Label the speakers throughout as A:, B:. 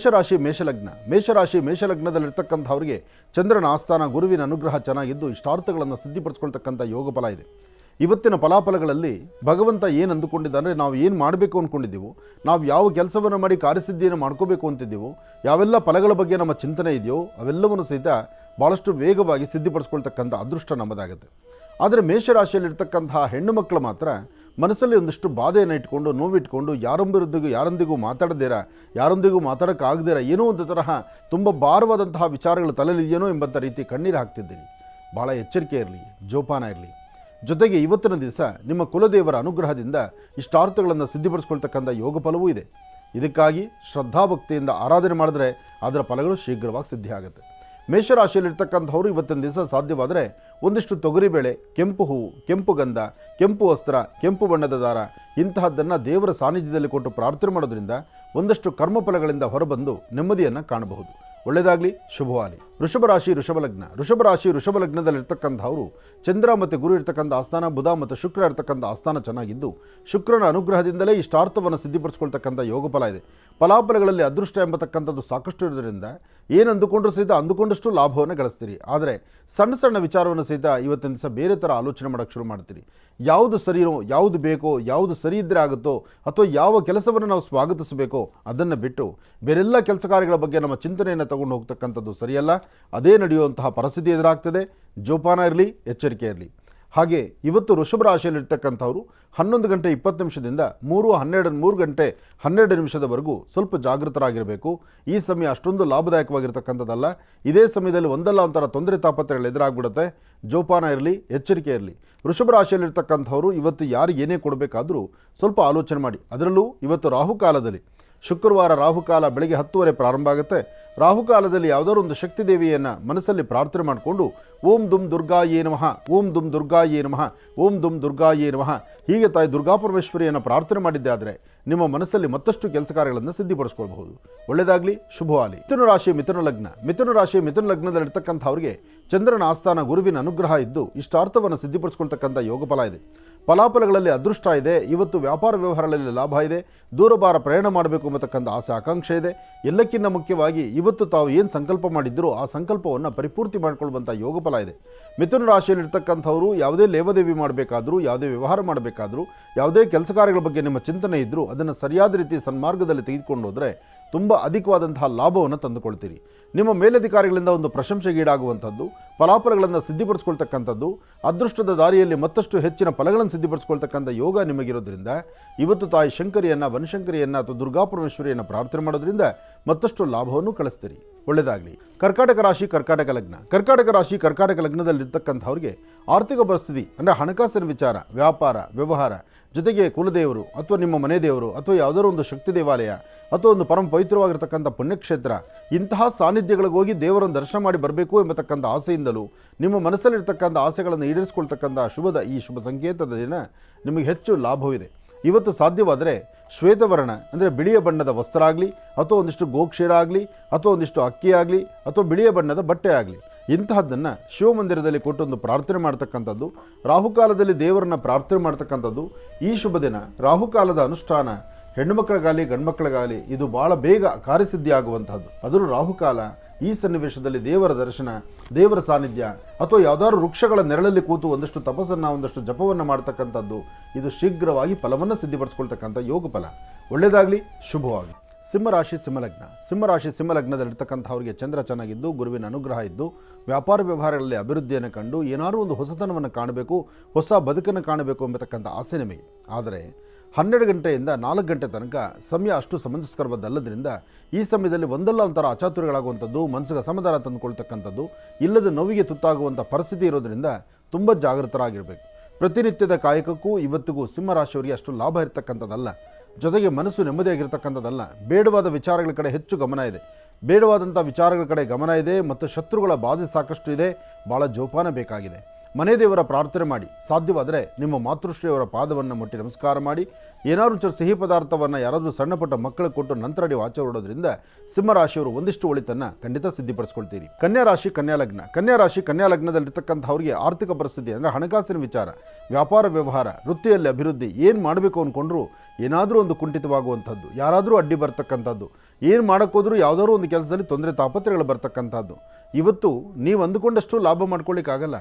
A: ಮೇಷರಾಶಿ ಮೇಷಲಗ್ನ. ಮೇಷರಾಶಿ ಮೇಷಲಗ್ನದಲ್ಲಿರ್ತಕ್ಕಂಥವ್ರಿಗೆ ಚಂದ್ರನ ಆಸ್ಥಾನ ಗುರುವಿನ ಅನುಗ್ರಹ ಚೆನ್ನಾಗಿದ್ದು ಇಷ್ಟಾರ್ಥಗಳನ್ನು ಸಿದ್ಧಿಪಡಿಸ್ಕೊಳ್ತಕ್ಕಂಥ ಯೋಗ ಫಲ ಇದೆ. ಇವತ್ತಿನ ಫಲಾಫಲಗಳಲ್ಲಿ ಭಗವಂತ ಏನು ಅಂದುಕೊಂಡಿದ್ದಾನೆ ನಾವು ಏನು ಮಾಡಬೇಕು ಅಂದ್ಕೊಂಡಿದ್ದೀವೋ ನಾವು ಯಾವ ಕೆಲಸವನ್ನು ಮಾಡಿ ಕಾರ್ಯಸಿದ್ಧಿಯನ್ನು ಮಾಡ್ಕೋಬೇಕು ಅಂತಿದ್ದೀವೋ, ಯಾವೆಲ್ಲ ಫಲಗಳ ಬಗ್ಗೆ ನಮ್ಮ ಚಿಂತನೆ ಇದೆಯೋ, ಅವೆಲ್ಲವನ್ನು ಸಹಿತ ಭಾಳಷ್ಟು ವೇಗವಾಗಿ ಸಿದ್ಧಿಪಡಿಸ್ಕೊಳ್ತಕ್ಕಂಥ ಅದೃಷ್ಟ ನಮ್ಮದಾಗುತ್ತೆ. ಆದರೆ ಮೇಷರಾಶಿಯಲ್ಲಿರ್ತಕ್ಕಂತಹ ಹೆಣ್ಣು ಮಕ್ಕಳು ಮಾತ್ರ ಮನಸ್ಸಲ್ಲಿ ಒಂದಿಷ್ಟು ಬಾಧೆಯನ್ನು ಇಟ್ಕೊಂಡು, ನೋವಿಟ್ಕೊಂಡು ಯಾರೊಬ್ಬರೊಂದಿಗೂ ಯಾರೊಂದಿಗೂ ಮಾತಾಡದಿರ, ಯಾರೊಂದಿಗೂ ಮಾತಾಡೋಕ್ಕಾಗದಿರ, ಏನೋ ಒಂದು ತರಹ ತುಂಬ ಭಾರವಾದಂತಹ ವಿಚಾರಗಳು ತಲೆಯಲ್ಲಿದೆಯೇನೋ ಎಂಬಂಥ ರೀತಿ ಕಣ್ಣೀರು ಹಾಕ್ತಿದ್ದೀರಿ. ಭಾಳ ಎಚ್ಚರಿಕೆ ಇರಲಿ, ಜೋಪಾನ ಇರಲಿ. ಜೊತೆಗೆ ಇವತ್ತಿನ ದಿವಸ ನಿಮ್ಮ ಕುಲದೇವರ ಅನುಗ್ರಹದಿಂದ ಇಷ್ಟಾರ್ಥಗಳನ್ನು ಸಿದ್ಧಿಪಡಿಸ್ಕೊಳ್ತಕ್ಕಂಥ ಯೋಗ ಫಲವೂ ಇದೆ. ಇದಕ್ಕಾಗಿ ಶ್ರದ್ಧಾಭಕ್ತಿಯಿಂದ ಆರಾಧನೆ ಮಾಡಿದ್ರೆ ಅದರ ಫಲಗಳು ಶೀಘ್ರವಾಗಿ ಸಿದ್ಧಿ ಆಗುತ್ತೆ ಮೇಷರಾಶಿಯಲ್ಲಿರ್ತಕ್ಕಂಥವ್ರು ಇವತ್ತಿನ ದಿವಸ ಸಾಧ್ಯವಾದರೆ ಒಂದಿಷ್ಟು ತೊಗರಿಬೇಳೆ ಕೆಂಪು ಹೂವು, ಕೆಂಪು ಗಂಧ, ಕೆಂಪು ವಸ್ತ್ರ, ಕೆಂಪು ಬಣ್ಣದ ದಾರ ಇಂತಹದ್ದನ್ನು ದೇವರ ಸಾನ್ನಿಧ್ಯದಲ್ಲಿ ಕೊಟ್ಟು ಪ್ರಾರ್ಥನೆ ಮಾಡೋದ್ರಿಂದ ಒಂದಷ್ಟು ಕರ್ಮಫಲಗಳಿಂದ ಹೊರಬಂದು ನೆಮ್ಮದಿಯನ್ನು ಕಾಣಬಹುದು. ಒಳ್ಳೆಯದಾಗಲಿ, ಶುಭವಾಗಲಿ. ವೃಷಭ ರಾಶಿ ಋಷಭ ಲಗ್ನ. ವೃಷಭ ರಾಶಿ, ವೃಷಭ ಲಗ್ನದಲ್ಲಿರ್ತಕ್ಕಂಥವರು ಚಂದ್ರ ಮತ್ತು ಗುರು ಇರ್ತಕ್ಕಂಥ ಆಸ್ಥಾನ, ಬುಧ ಮತ್ತು ಶುಕ್ರ ಇರ್ತಕ್ಕಂಥ ಆಸ್ಥಾನ ಚೆನ್ನಾಗಿದ್ದು, ಶುಕ್ರನ ಅನುಗ್ರಹದಿಂದಲೇ ಇಷ್ಟಾರ್ಥವನ್ನು ಸಿದ್ಧಿಪಡಿಸ್ಕೊಳ್ತಕ್ಕಂಥ ಯೋಗ ಫಲ ಇದೆ. ಫಲಾಫಲಗಳಲ್ಲಿ ಅದೃಷ್ಟ ಎಂಬತಕ್ಕಂಥದ್ದು ಸಾಕಷ್ಟು ಇರೋದ್ರಿಂದ ಏನು ಅಂದುಕೊಂಡ್ರೂ ಸಹಿತ ಅಂದುಕೊಂಡಷ್ಟು ಲಾಭವನ್ನು ಗಳಿಸ್ತೀರಿ. ಆದರೆ ಸಣ್ಣ ಸಣ್ಣ ವಿಚಾರವನ್ನು ಸಹಿತ ಇವತ್ತಿನ ದಿವಸ ಬೇರೆ ಥರ ಆಲೋಚನೆ ಮಾಡೋಕ್ಕೆ ಶುರು ಮಾಡ್ತೀರಿ. ಯಾವುದು ಸರಿನೋ ಯಾವುದು ಬೇಕೋ, ಯಾವುದು ಸರಿ ಇದ್ದರೆ ಆಗುತ್ತೋ, ಅಥವಾ ಯಾವ ಕೆಲಸವನ್ನು ನಾವು ಸ್ವಾಗತಿಸಬೇಕೋ ಅದನ್ನು ಬಿಟ್ಟು ಬೇರೆಲ್ಲ ಕೆಲಸ ಕಾರ್ಯಗಳ ಬಗ್ಗೆ ನಮ್ಮ ಚಿಂತನೆಯನ್ನು ತಗೊಂಡು ಹೋಗ್ತಕ್ಕಂಥದ್ದು ಸರಿಯಲ್ಲ. ಅದೇ ನಡೆಯುವಂತಹ ಪರಿಸ್ಥಿತಿ ಎದುರಾಗ್ತದೆ. ಜೋಪಾನ ಇರಲಿ, ಎಚ್ಚರಿಕೆ ಇರಲಿ. ಹಾಗೆ ಇವತ್ತು ವೃಷಭ ರಾಶಿಯಲ್ಲಿರ್ತಕ್ಕಂಥವ್ರು ಹನ್ನೊಂದು ಗಂಟೆ ಇಪ್ಪತ್ತು ನಿಮಿಷದಿಂದ ಮೂರು ಹನ್ನೆರಡು ಮೂರು ಗಂಟೆ ಹನ್ನೆರಡು ನಿಮಿಷದವರೆಗೂ ಸ್ವಲ್ಪ ಜಾಗೃತರಾಗಿರಬೇಕು. ಈ ಸಮಯ ಅಷ್ಟೊಂದು ಲಾಭದಾಯಕವಾಗಿರ್ತಕ್ಕಂಥದ್ದಲ್ಲ. ಇದೇ ಸಮಯದಲ್ಲಿ ಒಂದಲ್ಲ ಒಂಥರ ತೊಂದರೆ ತಾಪತ್ರೆಗಳು ಎದುರಾಗ್ಬಿಡುತ್ತೆ. ಜೋಪಾನ ಇರಲಿ, ಎಚ್ಚರಿಕೆ ಇರಲಿ. ವೃಷಭ ರಾಶಿಯಲ್ಲಿರ್ತಕ್ಕಂಥವ್ರು ಇವತ್ತು ಯಾರು ಏನೇ ಕೊಡಬೇಕಾದರೂ ಸ್ವಲ್ಪ ಆಲೋಚನೆ ಮಾಡಿ. ಅದರಲ್ಲೂ ಇವತ್ತು ರಾಹುಕಾಲದಲ್ಲಿ ಶುಕ್ರವಾರ ರಾಹುಕಾಲ ಬೆಳಗ್ಗೆ ಹತ್ತುವರೆ ಪ್ರಾರಂಭ ಆಗುತ್ತೆ. ರಾಹುಕಾಲದಲ್ಲಿ ಯಾವುದಾದ್ರು ಒಂದು ಶಕ್ತಿ ದೇವಿಯನ್ನು ಮನಸ್ಸಲ್ಲಿ ಪ್ರಾರ್ಥನೆ ಮಾಡಿಕೊಂಡು, ಓಂ ದುಮ್ ದುರ್ಗಾಯೇ ನಮಃ, ಓಂ ದುಮ್ ದುರ್ಗಾಯೇ ನಮಃ, ಓಂ ದುಮ್ ದುರ್ಗಾಯೇ ನಮಃ, ಹೀಗೆ ತಾಯಿ ದುರ್ಗಾಪರಮೇಶ್ವರಿಯನ್ನು ಪ್ರಾರ್ಥನೆ ಮಾಡಿದ್ದೆ ಆದರೆ ನಿಮ್ಮ ಮನಸ್ಸಲ್ಲಿ ಮತ್ತಷ್ಟು ಕೆಲಸ ಕಾರ್ಯಗಳನ್ನು ಸಿದ್ಧಿಪಡಿಸ್ಕೊಳ್ಬಹುದು. ಒಳ್ಳೆಯದಾಗಲಿ ಶುಭವಾಗಲಿ. ಮಿಥುನ ರಾಶಿ ಮಿಥುನ ಲಗ್ನ. ಮಿಥುನ ರಾಶಿ ಮಿಥುನ ಲಗ್ನದಲ್ಲಿರ್ತಕ್ಕಂಥವ್ರಿಗೆ ಚಂದ್ರನ ಆಸ್ಥಾನ, ಗುರುವಿನ ಅನುಗ್ರಹ ಇದ್ದು, ಇಷ್ಟಾರ್ಥವನ್ನು ಸಿದ್ಧಿಪಡಿಸ್ಕೊಳ್ತಕ್ಕಂಥ ಯೋಗ ಫಲ ಇದೆ. ಫಲಾಫಲಗಳಲ್ಲಿ ಅದೃಷ್ಟ ಇದೆ. ಇವತ್ತು ವ್ಯಾಪಾರ ವ್ಯವಹಾರಗಳಲ್ಲಿ ಲಾಭ ಇದೆ. ದೂರಭಾರ ಪ್ರಯಾಣ ಮಾಡಬೇಕು ಅನ್ನತಕ್ಕಂಥ ಆಸೆ, ಆಕಾಂಕ್ಷೆ ಇದೆ. ಎಲ್ಲಕ್ಕಿಂತ ಮುಖ್ಯವಾಗಿ ಇವತ್ತು ತಾವು ಏನು ಸಂಕಲ್ಪ ಮಾಡಿದ್ದರೂ ಆ ಸಂಕಲ್ಪವನ್ನು ಪರಿಪೂರ್ತಿ ಮಾಡಿಕೊಳ್ಳುವಂಥ ಯೋಗ ಫಲ ಇದೆ. ಮಿಥುನ ರಾಶಿಯಲ್ಲಿರ್ತಕ್ಕಂಥವರು ಯಾವುದೇ ಲೇವದೇವಿ ಮಾಡಬೇಕಾದ್ರೂ, ಯಾವುದೇ ವ್ಯವಹಾರ ಮಾಡಬೇಕಾದ್ರೂ, ಯಾವುದೇ ಕೆಲಸ ಕಾರ್ಯಗಳ ಬಗ್ಗೆ ನಿಮ್ಮ ಚಿಂತನೆ ಇದ್ದರೂ ಅದನ್ನು ಸರಿಯಾದ ರೀತಿ ಸನ್ಮಾರ್ಗದಲ್ಲಿ ತೆಗೆದುಕೊಂಡು ಹೋದರೆ ತುಂಬ ಅಧಿಕವಾದಂತಹ ಲಾಭವನ್ನು ತಂದುಕೊಳ್ತೀರಿ. ನಿಮ್ಮ ಮೇಲಧಿಕಾರಿಗಳಿಂದ ಒಂದು ಪ್ರಶಂಸೆಗೀಡಾಗುವಂಥದ್ದು, ಫಲಾಫಲಗಳನ್ನು ಸಿದ್ಧಿಪಡಿಸ್ಕೊಳ್ತಕ್ಕಂಥದ್ದು, ಅದೃಷ್ಟದ ದಾರಿಯಲ್ಲಿ ಮತ್ತಷ್ಟು ಹೆಚ್ಚಿನ ಫಲಗಳನ್ನು ಸಿದ್ಧಿಪಡಿಸ್ಕೊಳ್ತಕ್ಕಂಥ ಯೋಗ ನಿಮಗಿರೋದ್ರಿಂದ ಇವತ್ತು ತಾಯಿ ಶಂಕರಿಯನ್ನು ವನಶಂಕರಿಯನ್ನು ಅಥವಾ ದುರ್ಗಾಪರಮೇಶ್ವರಿಯನ್ನು ಪ್ರಾರ್ಥನೆ ಮಾಡೋದ್ರಿಂದ ಮತ್ತಷ್ಟು ಲಾಭವನ್ನು ಕಳಿಸ್ತೀರಿ. ಒಳ್ಳೆಯದಾಗಲಿ. ಕರ್ಕಾಟಕ ರಾಶಿ, ಕರ್ಕಾಟಕ ಲಗ್ನ. ಕರ್ಕಾಟಕ ರಾಶಿ, ಕರ್ಕಾಟಕ ಲಗ್ನದಲ್ಲಿರ್ತಕ್ಕಂಥವ್ರಿಗೆ ಆರ್ಥಿಕ ಪರಿಸ್ಥಿತಿ, ಅಂದರೆ ಹಣಕಾಸಿನ ವಿಚಾರ, ವ್ಯಾಪಾರ, ವ್ಯವಹಾರ, ಜೊತೆಗೆ ಕುಲದೇವರು ಅಥವಾ ನಿಮ್ಮ ಮನೆ ದೇವರು ಅಥವಾ ಯಾವುದಾದ್ರು ಒಂದು ಶಕ್ತಿ ದೇವಾಲಯ ಅಥವಾ ಒಂದು ಪರಮ ಪವಿತ್ರವಾಗಿರ್ತಕ್ಕಂಥ ಪುಣ್ಯಕ್ಷೇತ್ರ, ಇಂತಹ ಸಾನ್ನಿಧ್ಯಗಳಿಗೋಗಿ ದೇವರನ್ನು ದರ್ಶನ ಮಾಡಿ ಬರಬೇಕು ಎಂಬತಕ್ಕಂಥ ಆಸೆಯಿಂದಲೂ ನಿಮ್ಮ ಮನಸ್ಸಲ್ಲಿರ್ತಕ್ಕಂಥ ಆಸೆಗಳನ್ನು ಈಡೇರಿಸಿಕೊಳ್ತಕ್ಕಂಥ ಶುಭದ ಈ ಶುಭ ಸಂಕೇತದ ದಿನ ನಿಮಗೆ ಹೆಚ್ಚು ಲಾಭವಿದೆ. ಇವತ್ತು ಸಾಧ್ಯವಾದರೆ ಶ್ವೇತವರ್ಣ, ಅಂದರೆ ಬಿಳಿಯ ಬಣ್ಣದ ವಸ್ತ್ರ ಆಗಲಿ ಅಥವಾ ಒಂದಿಷ್ಟು ಗೋಕ್ಷೀರ ಆಗಲಿ ಅಥವಾ ಒಂದಿಷ್ಟು ಅಕ್ಕಿ ಆಗಲಿ ಅಥವಾ ಬಿಳಿಯ ಬಣ್ಣದ ಬಟ್ಟೆ ಆಗಲಿ ಇಂತಹದ್ದನ್ನು ಶಿವಮಂದಿರದಲ್ಲಿ ಕೊಟ್ಟೊಂದು ಪ್ರಾರ್ಥನೆ ಮಾಡ್ತಕ್ಕಂಥದ್ದು, ರಾಹುಕಾಲದಲ್ಲಿ ದೇವರನ್ನ ಪ್ರಾರ್ಥನೆ ಮಾಡ್ತಕ್ಕಂಥದ್ದು, ಈ ಶುಭ ದಿನ, ರಾಹುಕಾಲದ ಅನುಷ್ಠಾನ ಹೆಣ್ಣುಮಕ್ಕಳಿಗಾಗಲಿ ಗಂಡ್ಮಕ್ಳಿಗಾಗಲಿ ಇದು ಭಾಳ ಬೇಗ ಕಾರ್ಯಸಿದ್ಧಿ ಆಗುವಂತಹದ್ದು ಅದರ ರಾಹುಕಾಲ ಈ ಸನ್ನಿವೇಶದಲ್ಲಿ ದೇವರ ದರ್ಶನ, ದೇವರ ಸಾನ್ನಿಧ್ಯ ಅಥವಾ ಯಾವುದಾದ್ರು ವೃಕ್ಷಗಳ ನೆರಳಲ್ಲಿ ಕೂತು ಒಂದಷ್ಟು ತಪಸ್ಸನ್ನು, ಒಂದಷ್ಟು ಜಪವನ್ನು ಮಾಡ್ತಕ್ಕಂಥದ್ದು, ಇದು ಶೀಘ್ರವಾಗಿ ಫಲವನ್ನು ಸಿದ್ಧಿಪಡಿಸ್ಕೊಳ್ತಕ್ಕಂಥ ಯೋಗ ಫಲ. ಒಳ್ಳೆಯದಾಗಲಿ ಶುಭವಾಗಲಿ. ಸಿಂಹರಾಶಿ ಸಿಂಹಲಗ್ನ. ಸಿಂಹರಾಶಿ ಸಿಂಹಲಗ್ನದಲ್ಲಿರ್ತಕ್ಕಂಥವ್ರಿಗೆ ಚಂದ್ರ ಚೆನ್ನಾಗಿದ್ದು, ಗುರುವಿನ ಅನುಗ್ರಹ ಇದ್ದು, ವ್ಯಾಪಾರ ವ್ಯವಹಾರಗಳಲ್ಲಿ ಅಭಿವೃದ್ಧಿಯನ್ನು ಕಂಡು ಏನಾದರೂ ಒಂದು ಹೊಸತನವನ್ನು ಕಾಣಬೇಕು, ಹೊಸ ಬದುಕನ್ನು ಕಾಣಬೇಕು ಎಂಬತಕ್ಕಂಥ ಆಸೆ ನಿಮಗೆ. ಆದರೆ ಹನ್ನೆರಡು ಗಂಟೆಯಿಂದ ನಾಲ್ಕು ಗಂಟೆ ತನಕ ಸಮಯ ಅಷ್ಟು ಸಮಂಜಸ್ಕರವಾದಲ್ಲದ್ರಿಂದ ಈ ಸಮಯದಲ್ಲಿ ಒಂದಲ್ಲ ಒಂಥರ ಅಚಾತುರ್ಯಗಳಾಗುವಂಥದ್ದು, ಮನಸ್ಸಿಗೆ ಸಮಾಧಾನ ತಂದುಕೊಳ್ತಕ್ಕಂಥದ್ದು, ಇಲ್ಲದ ನೋವಿಗೆ ತುತ್ತಾಗುವಂಥ ಪರಿಸ್ಥಿತಿ ಇರೋದರಿಂದ ತುಂಬ ಜಾಗೃತರಾಗಿರಬೇಕು. ಪ್ರತಿನಿತ್ಯದ ಕಾಯಕಕ್ಕೂ ಇವತ್ತಿಗೂ ಸಿಂಹರಾಶಿಯವರಿಗೆ ಅಷ್ಟು ಲಾಭ ಇರತಕ್ಕಂಥದ್ದಲ್ಲ. ಜೊತೆಗೆ ಮನಸ್ಸು ನೆಮ್ಮದಿಯಾಗಿರ್ತಕ್ಕಂಥದ್ದಲ್ಲ. ಬೇಡವಾದ ವಿಚಾರಗಳ ಕಡೆ ಹೆಚ್ಚು ಗಮನ ಇದೆ. ಬೇಡವಾದಂಥ ವಿಚಾರಗಳ ಕಡೆ ಗಮನ ಇದೆ ಮತ್ತು ಶತ್ರುಗಳ ಬಾಧೆ ಸಾಕಷ್ಟು ಇದೆ. ಭಾಳ ಜೋಪಾನ ಬೇಕಾಗಿದೆ. ಮನೆ ದೇವರ ಪ್ರಾರ್ಥನೆ ಮಾಡಿ. ಸಾಧ್ಯವಾದರೆ ನಿಮ್ಮ ಮಾತೃಶ್ರೀಯವರ ಪಾದವನ್ನು ಮುಟ್ಟಿ ನಮಸ್ಕಾರ ಮಾಡಿ. ಏನಾದರೂ ಸಿಹಿ ಪದಾರ್ಥವನ್ನು ಯಾರಾದರೂ ಸಣ್ಣ ಪುಟ್ಟ ಮಕ್ಕಳಿಗೆ ಕೊಟ್ಟು ನಂತರ ನೀವು ಆಚೆ ಹೊರಡೋದ್ರಿಂದ ಸಿಂಹರಾಶಿಯವರು ಒಂದಿಷ್ಟು ಒಳಿತನ್ನು ಖಂಡಿತ ಸಿದ್ಧಿಪಡಿಸ್ಕೊಳ್ತೀರಿ. ಕನ್ಯಾ ರಾಶಿ, ಕನ್ಯಾ ಲಗ್ನ. ಕನ್ಯಾ ರಾಶಿ, ಕನ್ಯಾ ಲಗ್ನದಲ್ಲಿರ್ತಕ್ಕಂಥವ್ರಿಗೆ ಆರ್ಥಿಕ ಪರಿಸ್ಥಿತಿ ಅಂದರೆ ಹಣಕಾಸಿನ ವಿಚಾರ, ವ್ಯಾಪಾರ ವ್ಯವಹಾರ, ವೃತ್ತಿಯಲ್ಲಿ ಅಭಿವೃದ್ಧಿ ಏನು ಮಾಡಬೇಕು ಅಂದ್ಕೊಂಡ್ರು ಏನಾದರೂ ಒಂದು ಕುಂಠಿತವಾಗುವಂಥದ್ದು, ಯಾರಾದರೂ ಅಡ್ಡಿ ಬರ್ತಕ್ಕಂಥದ್ದು, ಏನು ಮಾಡೋಕ್ಕೋದ್ರೂ ಯಾವುದಾದ್ರೂ ಒಂದು ಕೆಲಸದಲ್ಲಿ ತೊಂದರೆ ತಾಪತ್ರೆಗಳು ಬರ್ತಕ್ಕಂಥದ್ದು. ಇವತ್ತು ನೀವು ಅಂದುಕೊಂಡಷ್ಟು ಲಾಭ ಮಾಡ್ಕೊಳ್ಳಿಕ್ಕಾಗಲ್ಲ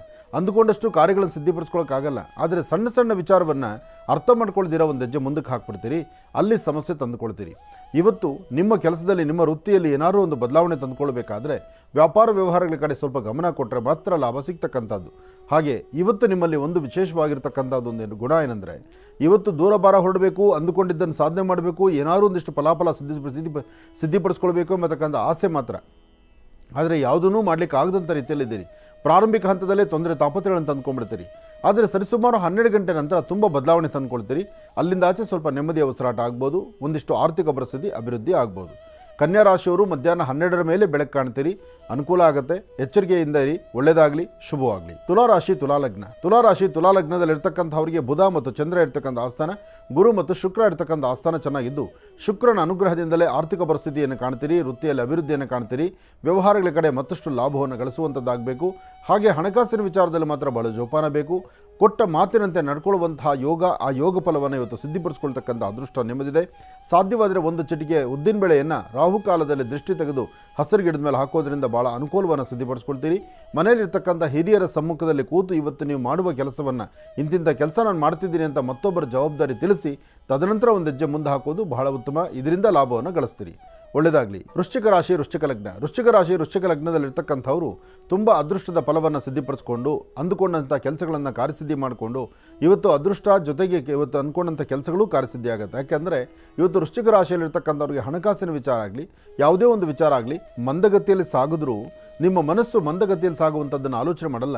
A: ಅಂದುಕೊಂಡಷ್ಟು ಕಾರ್ಯಗಳನ್ನು ಸಿದ್ಧಿಪಡಿಸ್ಕೊಳ್ಳೋಕ್ಕಾಗಲ್ಲ ಆದರೆ ಸಣ್ಣ ಸಣ್ಣ ವಿಚಾರವನ್ನು ಅರ್ಥ ಮಾಡ್ಕೊಳ್ದಿರೋ ಒಂದು ಹೆಜ್ಜೆ ಮುಂದಕ್ಕೆ ಹಾಕ್ಬಿಡ್ತೀರಿ. ಅಲ್ಲಿ ಸಮಸ್ಯೆ ತಂದುಕೊಳ್ತೀರಿ. ಇವತ್ತು ನಿಮ್ಮ ಕೆಲಸದಲ್ಲಿ ನಿಮ್ಮ ವೃತ್ತಿಯಲ್ಲಿ ಏನಾದರೂ ಒಂದು ಬದಲಾವಣೆ ತಂದುಕೊಳ್ಬೇಕಾದ್ರೆ ವ್ಯಾಪಾರ ವ್ಯವಹಾರಗಳ ಕಡೆ ಸ್ವಲ್ಪ ಗಮನ ಕೊಟ್ಟರೆ ಮಾತ್ರ ಲಾಭ ಸಿಗ್ತಕ್ಕಂಥದ್ದು. ಹಾಗೆ ಇವತ್ತು ನಿಮ್ಮಲ್ಲಿ ಒಂದು ವಿಶೇಷವಾಗಿರ್ತಕ್ಕಂಥದ್ದು ಒಂದು ಗುಣ ಏನಂದರೆ, ಇವತ್ತು ದೂರ ಭಾರ ಹೊರಡಬೇಕು, ಅಂದುಕೊಂಡಿದ್ದನ್ನು ಸಾಧನೆ ಮಾಡಬೇಕು, ಏನಾದರೂ ಒಂದಿಷ್ಟು ಫಲಾಫಲ ಸಿದ್ಧಿ ಸಿದ್ಧಿ ಸಿದ್ಧಿಪಡಿಸ್ಕೊಳ್ಬೇಕು ಎಂಬತಕ್ಕಂಥ ಆಸೆ ಮಾತ್ರ. ಆದರೆ ಯಾವುದನ್ನೂ ಮಾಡಲಿಕ್ಕೆ ಆಗದಂಥ ರೀತಿಯಲ್ಲಿದ್ದೀರಿ. ಪ್ರಾರಂಭಿಕ ಹಂತದಲ್ಲೇ ತೊಂದರೆ ತಾಪತ್ರೆಗಳನ್ನು ತಂದುಕೊಂಡ್ಬಿಡ್ತೀರಿ. ಆದರೆ ಸರಿಸುಮಾರು ಹನ್ನೆರಡು ಗಂಟೆ ನಂತರ ತುಂಬ ಬದಲಾವಣೆ ತಂದುಕೊಳ್ತೀರಿ. ಅಲ್ಲಿಂದ ಆಚೆ ಸ್ವಲ್ಪ ನೆಮ್ಮದಿಯ ಉಸಿರಾಟ ಆಗ್ಬೋದು, ಒಂದಿಷ್ಟು ಆರ್ಥಿಕ ಪರಿಸ್ಥಿತಿ ಅಭಿವೃದ್ಧಿ ಆಗ್ಬೋದು. ಕನ್ಯಾ ರಾಶಿಯವರು ಮಧ್ಯಾಹ್ನ ಹನ್ನೆರಡರ ಮೇಲೆ ಬೆಳಕು ಕಾಣ್ತೀರಿ. ಅನುಕೂಲ ಆಗುತ್ತೆ. ಎಚ್ಚರಿಕೆಯಿಂದ ಇರಿ. ಒಳ್ಳೆಯದಾಗಲಿ ಶುಭವಾಗಲಿ. ತುಲಾರಾಶಿ ತುಲಾಲಗ್ನ ತುಲಾರಾಶಿ ತುಲಾಲಗ್ನದಲ್ಲಿರ್ತಕ್ಕಂಥವರಿಗೆ ಬುಧ ಮತ್ತು ಚಂದ್ರ ಇರ್ತಕ್ಕಂಥ ಆಸ್ಥಾನ. ಗುರು ಮತ್ತು ಶುಕ್ರ ಇರ್ತಕ್ಕಂಥ ಆಸ್ಥಾನ ಚೆನ್ನಾಗಿದ್ದು. ಶುಕ್ರನ ಅನುಗ್ರಹದಿಂದಲೇ ಆರ್ಥಿಕ ಪರಿಸ್ಥಿತಿಯನ್ನು ಕಾಣ್ತೀರಿ. ವೃತ್ತಿಯಲ್ಲಿ ಅಭಿವೃದ್ಧಿಯನ್ನು ಕಾಣ್ತೀರಿ. ವ್ಯವಹಾರಗಳ ಕಡೆ ಮತ್ತಷ್ಟು ಲಾಭವನ್ನು ಗಳಿಸುವಂಥದ್ದಾಗಬೇಕು. ಹಾಗೆ ಹಣಕಾಸಿನ ವಿಚಾರದಲ್ಲಿ ಮಾತ್ರ ಬಹಳ ಜೋಪಾನ ಬೇಕು. ಕೊಟ್ಟ ಮಾತಿನಂತೆ ನಡ್ಕೊಳ್ಳುವಂತಹ ಯೋಗ, ಆ ಯೋಗ ಫಲವನ್ನು ಇವತ್ತು ಸಿದ್ಧಿಪಡಿಸ್ಕೊಳ್ತಕ್ಕಂಥ ಅದೃಷ್ಟ ನೆಮ್ಮದಿದೆ. ಸಾಧ್ಯವಾದರೆ ಒಂದು ಚಿಟಿಕೆ ಉದ್ದಿನ ಬೆಳೆಯನ್ನು ರಾಹುಕಾಲದಲ್ಲಿ ದೃಷ್ಟಿ ತೆಗೆದು ಹಸಿರು ಗಿಡದ ಮೇಲೆ ಹಾಕೋದ್ರಿಂದ ಭಾಳ ಅನುಕೂಲವನ್ನು ಸಿದ್ಧಿಪಡಿಸ್ಕೊಳ್ತೀರಿ. ಮನೆಯಲ್ಲಿರ್ತಕ್ಕಂಥ ಹಿರಿಯರ ಸಮ್ಮುಖದಲ್ಲಿ ಕೂತು ಇವತ್ತು ನೀವು ಮಾಡುವ ಕೆಲಸವನ್ನು ಇಂತಿಂಥ ಕೆಲಸ ನಾನು ಮಾಡ್ತಿದ್ದೀನಿ ಅಂತ ಮತ್ತೊಬ್ಬರ ಜವಾಬ್ದಾರಿ ತಿಳಿಸಿ, ತದನಂತರ ಒಂದು ಹೆಜ್ಜೆ ಮುಂದೆ ಹಾಕೋದು ಬಹಳ ಉತ್ತಮ. ಇದರಿಂದ ಲಾಭವನ್ನು ಗಳಿಸ್ತೀರಿ. ಒಳ್ಳೆಯದಾಗಲಿ. ವೃಶ್ಚಿಕ ರಾಶಿ, ವೃಶ್ಚಿಕ ಲಗ್ನ. ವೃಶ್ಚಿಕ ರಾಶಿ, ವೃಶ್ಚಿಕ ಲಗ್ನದಲ್ಲಿರ್ತಕ್ಕಂಥವ್ರು ತುಂಬ ಅದೃಷ್ಟದ ಫಲವನ್ನು ಸಿದ್ಧಿಪಡಿಸ್ಕೊಂಡು, ಅಂದುಕೊಂಡಂಥ ಕೆಲಸಗಳನ್ನು ಕಾರ್ಯಸಿದ್ಧಿ ಮಾಡಿಕೊಂಡು, ಇವತ್ತು ಅದೃಷ್ಟ ಜೊತೆಗೆ ಇವತ್ತು ಅಂದ್ಕೊಂಡಂಥ ಕೆಲಸಗಳು ಕಾರ್ಯಸಿದ್ಧಿ ಆಗುತ್ತೆ. ಯಾಕೆಂದರೆ ಇವತ್ತು ವೃಶ್ಚಿಕ ರಾಶಿಯಲ್ಲಿರ್ತಕ್ಕಂಥವ್ರಿಗೆ ಹಣಕಾಸಿನ ವಿಚಾರ ಆಗಲಿ, ಯಾವುದೇ ಒಂದು ವಿಚಾರ ಆಗಲಿ, ಮಂದಗತಿಯಲ್ಲಿ ಸಾಗಿದ್ರೂ ನಿಮ್ಮ ಮನಸ್ಸು ಮಂದಗತಿಯಲ್ಲಿ ಸಾಗುವಂಥದ್ದನ್ನು ಆಲೋಚನೆ ಮಾಡಲ್ಲ.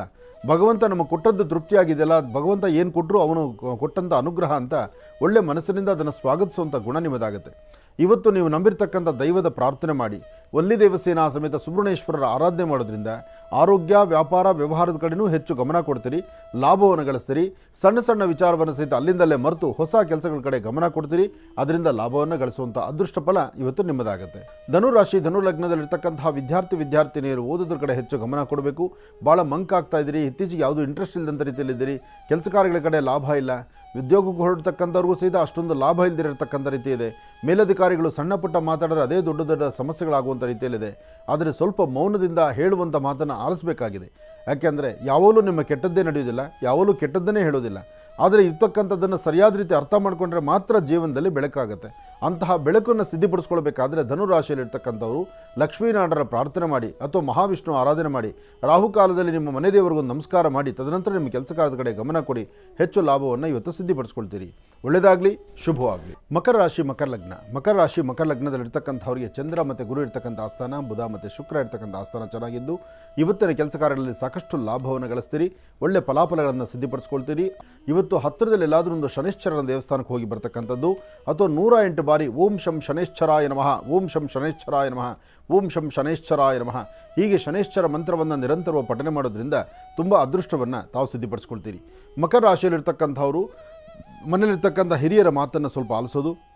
A: ಭಗವಂತ ನಮಗೆ ಕೊಟ್ಟದ್ದು ತೃಪ್ತಿಯಾಗಿದೆಯಲ್ಲ, ಭಗವಂತ ಏನು ಕೊಟ್ಟರು ಅವನು ಕೊಟ್ಟಂಥ ಅನುಗ್ರಹ ಅಂತ ಒಳ್ಳೆ ಮನಸ್ಸಿನಿಂದ ಅದನ್ನು ಸ್ವಾಗತಿಸುವಂಥ ಗುಣ ನಿಮ್ಮದಾಗುತ್ತೆ. ಇವತ್ತು ನೀವು ನಂಬಿರ್ತಕ್ಕಂಥ ದೈವದ ಪ್ರಾರ್ಥನೆ ಮಾಡಿ. ಒಲ್ಲಿ ದೇವಸೇನಾ ಸಮೇತ ಸುಬ್ರಹ್ಮಣ್ಯೇಶ್ವರರ ಆರಾಧನೆ ಮಾಡೋದ್ರಿಂದ ಆರೋಗ್ಯ, ವ್ಯಾಪಾರ, ವ್ಯವಹಾರದ ಕಡೆನೂ ಹೆಚ್ಚು ಗಮನ ಕೊಡ್ತೀರಿ. ಲಾಭವನ್ನು ಗಳಿಸ್ತೀರಿ. ಸಣ್ಣ ಸಣ್ಣ ವಿಚಾರವನ್ನು ಸಹಿತ ಅಲ್ಲಿಂದಲೇ ಮರೆತು ಹೊಸ ಕೆಲಸಗಳ ಕಡೆ ಗಮನ ಕೊಡ್ತೀರಿ. ಅದರಿಂದ ಲಾಭವನ್ನು ಗಳಿಸುವಂಥ ಅದೃಷ್ಟ ಫಲ ಇವತ್ತು ನಿಮ್ಮದಾಗುತ್ತೆ. ಧನುರಾಶಿ ಧನು ಲಗ್ನದಲ್ಲಿರ್ತಕ್ಕಂತಹ ವಿದ್ಯಾರ್ಥಿ, ವಿದ್ಯಾರ್ಥಿನಿಯರು ಓದೋದ್ರ ಕಡೆ ಹೆಚ್ಚು ಗಮನ ಕೊಡಬೇಕು. ಭಾಳ ಮಂಕಾಗ್ತಾ ಇದ್ದೀರಿ. ಇತ್ತೀಚೆಗೆ ಯಾವುದು ಇಂಟ್ರೆಸ್ಟ್ ಇಲ್ಲದಂಥ ರೀತಿಯಲ್ಲಿದ್ದೀರಿ. ಕೆಲಸ ಕಾರ್ಯಗಳ ಕಡೆ ಲಾಭ ಇಲ್ಲ. ಉದ್ಯೋಗಕ್ಕೆ ಹೊರಡ್ತಕ್ಕಂಥವ್ರಿಗೂ ಸಹಿತ ಅಷ್ಟೊಂದು ಲಾಭ ಇಲ್ಲದಿರತಕ್ಕಂಥ ರೀತಿ ಇದೆ ಮೇಲಧಿಕಾರಿಗಳು ಸಣ್ಣ ಪುಟ್ಟ ಮಾತಾಡಿದ್ರೆ ಅದೇ ದೊಡ್ಡ ದೊಡ್ಡ ಸಮಸ್ಯೆಗಳಾಗುವಂಥ ರೀತಿಯಲ್ಲಿದೆ. ಆದರೆ ಸ್ವಲ್ಪ ಮೌನದಿಂದ ಹೇಳುವಂಥ ಮಾತನ್ನು ಆರಿಸಬೇಕಾಗಿದೆ ಯಾಕೆಂದರೆ ಯಾವಾಗಲೂ ನಿಮ್ಮ ಕೆಟ್ಟದ್ದೇ ನಡೆಯೋದಿಲ್ಲ ಯಾವಾಗಲೂ ಕೆಟ್ಟದ್ದನ್ನೇ ಹೇಳೋದಿಲ್ಲ ಆದರೆ ಇರ್ತಕ್ಕಂಥದ್ದನ್ನು ಸರಿಯಾದ ರೀತಿ ಅರ್ಥ ಮಾಡಿಕೊಂಡ್ರೆ ಮಾತ್ರ ಜೀವನದಲ್ಲಿ ಬೆಳಕಾಗುತ್ತೆ. ಅಂತಹ ಬೆಳಕನ್ನು ಸಿದ್ಧಿಪಡಿಸ್ಕೊಳ್ಬೇಕಾದ್ರೆ ಧನುರಾಶಿಯಲ್ಲಿರ್ತಕ್ಕಂಥವರು ಲಕ್ಷ್ಮೀನಾರಾಯಣರ ಪ್ರಾರ್ಥನೆ ಮಾಡಿ ಅಥವಾ ಮಹಾವಿಷ್ಣು ಆರಾಧನೆ ಮಾಡಿ ರಾಹುಕಾಲದಲ್ಲಿ ನಿಮ್ಮ ಮನೆ ದೇವರಿಗೊಂದು ನಮಸ್ಕಾರ ಮಾಡಿ, ತದನಂತರ ನಿಮ್ಮ ಕೆಲಸ ಕಾರ್ಯದ ಕಡೆ ಗಮನ ಕೊಡಿ, ಹೆಚ್ಚು ಲಾಭವನ್ನು ಇವತ್ತು ಸಿದ್ಧಿಪಡಿಸ್ಕೊಳ್ತೀರಿ. ಒಳ್ಳೆಯದಾಗಲಿ, ಶುಭವಾಗಲಿ. ಮಕರ ರಾಶಿ, ಮಕರ ಲಗ್ನ. ಮಕರ ರಾಶಿ, ಮಕರ ಲಗ್ನದಲ್ಲಿರ್ತಕ್ಕಂಥವರಿಗೆ ಚಂದ್ರ ಮತ್ತು ಗುರು ಇರ್ತಕ್ಕಂಥ ಆಸ್ಥಾನ, ಬುಧ ಮತ್ತು ಶುಕ್ರ ಇರ್ತಕ್ಕಂಥ ಆಸ್ಥಾನ ಚೆನ್ನಾಗಿದ್ದು, ಇವತ್ತಿನ ಕೆಲಸ ಕಾರ್ಯಗಳಲ್ಲಿ ಸಾಕಷ್ಟು ಲಾಭವನ್ನು ಗಳಿಸ್ತೀರಿ, ಒಳ್ಳೆ ಫಲಾಫಲಗಳನ್ನು ಸಿದ್ಧಿಪಡಿಸ್ಕೊಳ್ತೀರಿ. ಇವತ್ತು ಹತ್ತಿರದಲ್ಲಿ ಎಲ್ಲಾದರೂ ಒಂದು ಶನೇಶ್ವರನ ದೇವಸ್ಥಾನಕ್ಕೆ ಹೋಗಿ ಬರ್ತಕ್ಕಂಥದ್ದು, ಅಥವಾ ನೂರ ಎಂಟು ಬಾರಿ ಓಂ ಶಂ ಶನೇಶ್ವರಾಯ ನಮಃ, ಓಂ ಶಂ ಶನೇಶ್ವರಾಯ ನಮಃ, ಓಂ ಶಂ ಶನೇಶ್ವರಾಯ ನಮಃ, ಹೀಗೆ ಶನೇಶ್ವರ ಮಂತ್ರವನ್ನು ನಿರಂತರವಾಗಿ ಪಠನೆ ಮಾಡೋದ್ರಿಂದ ತುಂಬ ಅದೃಷ್ಟವನ್ನು ತಾವು ಸಿದ್ಧಿಪಡಿಸ್ಕೊಳ್ತೀರಿ. ಮಕರ ರಾಶಿಯಲ್ಲಿರ್ತಕ್ಕಂಥವರು ಮನೇಲಿರ್ತಕ್ಕಂಥ ಹಿರಿಯರ ಮಾತನ್ನು ಸ್ವಲ್ಪ ಆಲಿಸೋದು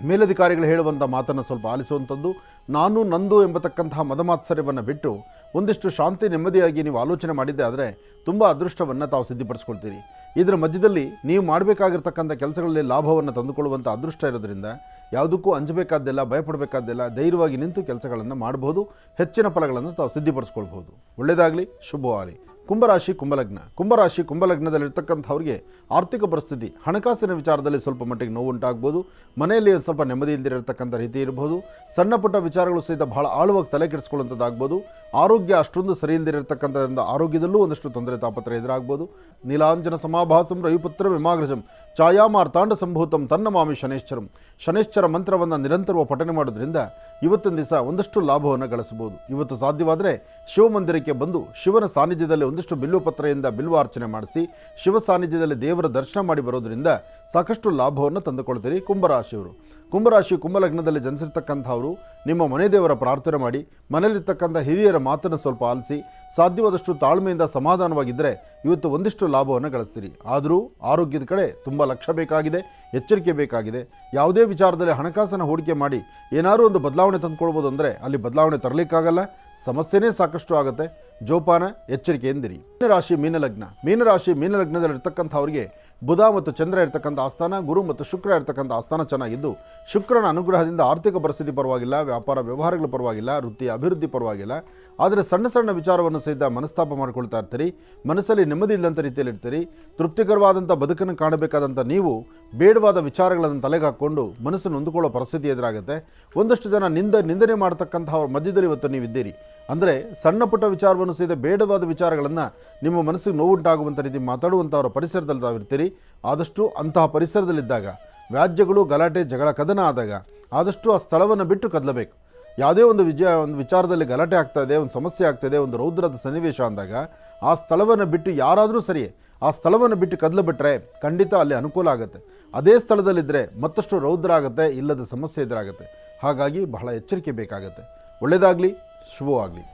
A: ಮೇಲಧಿಕಾರಿಗಳು ಹೇಳುವಂಥ ಮಾತನ್ನು ಸ್ವಲ್ಪ ಆಲಿಸುವಂಥದ್ದು, ನಾನು ನಂದು ಎಂಬತಕ್ಕಂತಹ ಮದಮಾತ್ಸರ್ಯವನ್ನು ಬಿಟ್ಟು ಒಂದಿಷ್ಟು ಶಾಂತಿ ನೆಮ್ಮದಿಯಾಗಿ ನೀವು ಆಲೋಚನೆ ಮಾಡಿದ್ದೆ ಆದರೆ ತುಂಬ ಅದೃಷ್ಟವನ್ನು ತಾವು ಸಿದ್ಧಪಡಿಸ್ಕೊಳ್ತೀರಿ. ಇದರ ಮಧ್ಯದಲ್ಲಿ ನೀವು ಮಾಡಬೇಕಾಗಿರ್ತಕ್ಕಂಥ ಕೆಲಸಗಳಲ್ಲಿ ಲಾಭವನ್ನು ತಂದುಕೊಳ್ಳುವಂಥ ಅದೃಷ್ಟ ಇರೋದ್ರಿಂದ ಯಾವುದಕ್ಕೂ ಅಂಜಬೇಕಾದ್ದೆಲ್ಲ, ಭಯಪಡಬೇಕಾದ್ದೆಲ್ಲ ಧೈರ್ಯವಾಗಿ ನಿಂತು ಕೆಲಸಗಳನ್ನು ಮಾಡಬಹುದು, ಹೆಚ್ಚಿನ ಫಲಗಳನ್ನು ತಾವು ಸಿದ್ಧಪಡಿಸ್ಕೊಳ್ಬಹುದು. ಒಳ್ಳೆಯದಾಗಲಿ, ಶುಭವಾಗಲಿ. ಕುಂಭರಾಶಿ ಕುಂಭಲಗ್ನ. ಕುಂಭರಾಶಿ ಕುಂಭಲಗ್ನದಲ್ಲಿರ್ತಕ್ಕಂಥವ್ರಿಗೆ ಆರ್ಥಿಕ ಪರಿಸ್ಥಿತಿ, ಹಣಕಾಸಿನ ವಿಚಾರದಲ್ಲಿ ಸ್ವಲ್ಪ ಮಟ್ಟಿಗೆ ನೋವು ಉಂಟಾಗ್ಬೋದು ಮನೆಯಲ್ಲಿ ಒಂದು ಸ್ವಲ್ಪ ನೆಮ್ಮದಿ ಇಲ್ಲದಿರತಕ್ಕಂಥ ರೀತಿ ಇರಬಹುದು ಸಣ್ಣ ಪುಟ್ಟ ವಿಚಾರಗಳು ಸಹಿತ ಬಹಳ ಆಳವಾಗಿ ತಲೆ ಕೆಡಿಸ್ಕೊಳ್ಳುವಂಥದ್ದಾಗ್ಬೋದು. ಆರೋಗ್ಯ ಅಷ್ಟೊಂದು ಸರಿ ಇಲ್ಲದಿರತಕ್ಕಂಥದ್ರಿಂದ ಆರೋಗ್ಯದಲ್ಲೂ ಒಂದಷ್ಟು ತೊಂದರೆ ತಾಪತ್ರ ಎದುರಾಗ್ಬೋದು. ನೀಲಾಂಜನ ಸಮಾಭಾಸಂ ರವಿಪುತ್ರ ವಿಮಾಗ್ರಜಂ ಛಾಯಾಮಾರ್ತಾಂಡ ಸಂಭೂತಂ ತನ್ನ ಮಾಮಿ ಶನೇಶ್ವರಂ. ಶನೇಶ್ವರ ಮಂತ್ರವನ್ನು ನಿರಂತರವಾಗಿ ಪಠನೆ ಮಾಡೋದ್ರಿಂದ ಇವತ್ತಿನ ದಿವಸ ಒಂದಷ್ಟು ಲಾಭವನ್ನು ಗಳಿಸಬಹುದು. ಇವತ್ತು ಸಾಧ್ಯವಾದರೆ ಶಿವಮಂದಿರಕ್ಕೆ ಬಂದು ಶಿವನ ಸಾನ್ನಿಧ್ಯದಲ್ಲಿ ಒಂದಿಷ್ಟು ಬಿಲ್ವಪತ್ರೆಯಿಂದ ಬಿಲ್ವಾರ್ಚನೆ ಮಾಡಿಸಿ ಶಿವ ಸಾನ್ನಿಧ್ಯದಲ್ಲಿ ದೇವರ ದರ್ಶನ ಮಾಡಿ ಬರೋದರಿಂದ ಸಾಕಷ್ಟು ಲಾಭವನ್ನು ತಂದುಕೊಳ್ತೀರಿ ಕುಂಭರಾಶಿಯವರು. ಕುಂಭರಾಶಿ ಕುಂಭಲಗ್ನದಲ್ಲಿ ಜನಿಸಿರ್ತಕ್ಕಂಥವರು, ನಿಮ್ಮ ಮನೆ ದೇವರ ಪ್ರಾರ್ಥನೆ ಮಾಡಿ, ಮನೆಯಲ್ಲಿರ್ತಕ್ಕಂಥ ಹಿರಿಯರ ಮಾತನ್ನು ಸ್ವಲ್ಪ ಆಲಿಸಿ, ಸಾಧ್ಯವಾದಷ್ಟು ತಾಳ್ಮೆಯಿಂದ ಸಮಾಧಾನವಾಗಿದ್ದರೆ ಇವತ್ತು ಒಂದಿಷ್ಟು ಲಾಭವನ್ನು ಗಳಿಸ್ತೀರಿ. ಆದರೂ ಆರೋಗ್ಯದ ಕಡೆ ತುಂಬ ಲಕ್ಷ್ಯ ಬೇಕಾಗಿದೆ, ಎಚ್ಚರಿಕೆ ಬೇಕಾಗಿದೆ. ಯಾವುದೇ ವಿಚಾರದಲ್ಲಿ ಹಣಕಾಸನ್ನು ಹೂಡಿಕೆ ಮಾಡಿ ಏನಾದರೂ ಒಂದು ಬದಲಾವಣೆ ತಂದುಕೊಳ್ಬೋದು ಅಂದರೆ ಅಲ್ಲಿ ಬದಲಾವಣೆ ತರಲಿಕ್ಕಾಗಲ್ಲ. ಸಮಸ್ಯೆನೇ ಸಾಕಷ್ಟು ಆಗುತ್ತೆ. ಜೋಪಾನ ಎಚ್ಚರಿಕೆ ಎಂದಿರಿ ಮೀನರಾಶಿ ಮೀನಲಗ್ನ. ಮೀನರಾಶಿ ಮೀನಲಗ್ನದಲ್ಲಿರ್ತಕ್ಕಂಥವ್ರಿಗೆ ಬುಧ ಮತ್ತು ಚಂದ್ರ ಇರ್ತಕ್ಕಂಥ ಆಸ್ಥಾನ, ಗುರು ಮತ್ತು ಶುಕ್ರ ಇರ್ತಕ್ಕಂಥ ಆಸ್ಥಾನ ಚೆನ್ನಾಗಿದ್ದು, ಶುಕ್ರನ ಅನುಗ್ರಹದಿಂದ ಆರ್ಥಿಕ ಪರಿಸ್ಥಿತಿ ಪರವಾಗಿಲ್ಲ, ವ್ಯಾಪಾರ ವ್ಯವಹಾರಗಳು ಪರವಾಗಿಲ್ಲ, ವೃತ್ತಿಯ ಅಭಿವೃದ್ಧಿ ಪರವಾಗಿಲ್ಲ. ಆದರೆ ಸಣ್ಣ ಸಣ್ಣ ವಿಚಾರವನ್ನು ಸಹಿತ ಮನಸ್ತಾಪ ಮಾಡ್ಕೊಳ್ತಾ ಇರ್ತೀರಿ, ಮನಸ್ಸಲ್ಲಿ ನೆಮ್ಮದಿ ಇಲ್ಲಂಥ ರೀತಿಯಲ್ಲಿ ಇರ್ತೀರಿ, ತೃಪ್ತಿಕರವಾದಂಥ ಬದುಕನ್ನು ಕಾಣಬೇಕಾದಂಥ ನೀವು, ಬೇಡವಾದ ವಿಚಾರಗಳನ್ನು ತಲೆಗೆ ಹಾಕ್ಕೊಂಡು ಮನಸ್ಸನ್ನು ಹೊಂದಿಕೊಳ್ಳೋ ಪರಿಸ್ಥಿತಿ ಎದುರಾಗುತ್ತೆ. ಒಂದಷ್ಟು ಜನ ನಿಂದ ನಿಂದನೆ ಮಾಡ್ತಕ್ಕಂತಹ ಮಧ್ಯದಲ್ಲಿ ಇವತ್ತು ನೀವಿದ್ದೀರಿ. ಅಂದರೆ ಸಣ್ಣ ಪುಟ್ಟ ವಿಚಾರವನ್ನು ಸಹಿತ ಬೇಡವಾದ ವಿಚಾರಗಳನ್ನು ನಿಮ್ಮ ಮನಸ್ಸಿಗೆ ನೋವುಂಟಾಗುವಂಥ ರೀತಿ ಮಾತಾಡುವಂಥವರ ಪರಿಸರದಲ್ಲಿ ತಾವಿರ್ತೀರಿ. ಆದಷ್ಟು ಅಂತಹ ಪರಿಸರದಲ್ಲಿದ್ದಾಗ, ವ್ಯಾಜ್ಯಗಳು, ಗಲಾಟೆ, ಜಗಳ, ಕದನ ಆದಾಗ ಆದಷ್ಟು ಆ ಸ್ಥಳವನ್ನು ಬಿಟ್ಟು ಕದಲಬೇಕು. ಯಾವುದೇ ಒಂದು ವಿಜಯ, ಒಂದು ವಿಚಾರದಲ್ಲಿ ಗಲಾಟೆ ಆಗ್ತಾ ಇದೆ, ಒಂದು ಸಮಸ್ಯೆ ಆಗ್ತಾ ಇದೆ, ಒಂದು ರೌದ್ರದ ಸನ್ನಿವೇಶ ಅಂದಾಗ ಆ ಸ್ಥಳವನ್ನು ಬಿಟ್ಟು ಯಾರಾದರೂ ಸರಿ ಆ ಸ್ಥಳವನ್ನು ಬಿಟ್ಟು ಕದಲು ಬಿಟ್ಟರೆ ಖಂಡಿತ ಅಲ್ಲಿ ಅನುಕೂಲ ಆಗುತ್ತೆ. ಅದೇ ಸ್ಥಳದಲ್ಲಿದ್ದರೆ ಮತ್ತಷ್ಟು ರೌದ್ರ ಆಗುತ್ತೆ ಇಲ್ಲದ ಸಮಸ್ಯೆ ಎದುರಾಗುತ್ತೆ. ಹಾಗಾಗಿ ಬಹಳ ಎಚ್ಚರಿಕೆ ಬೇಕಾಗುತ್ತೆ. ಒಳ್ಳೆಯದಾಗಲಿ ಶುಭವಾಗಲಿ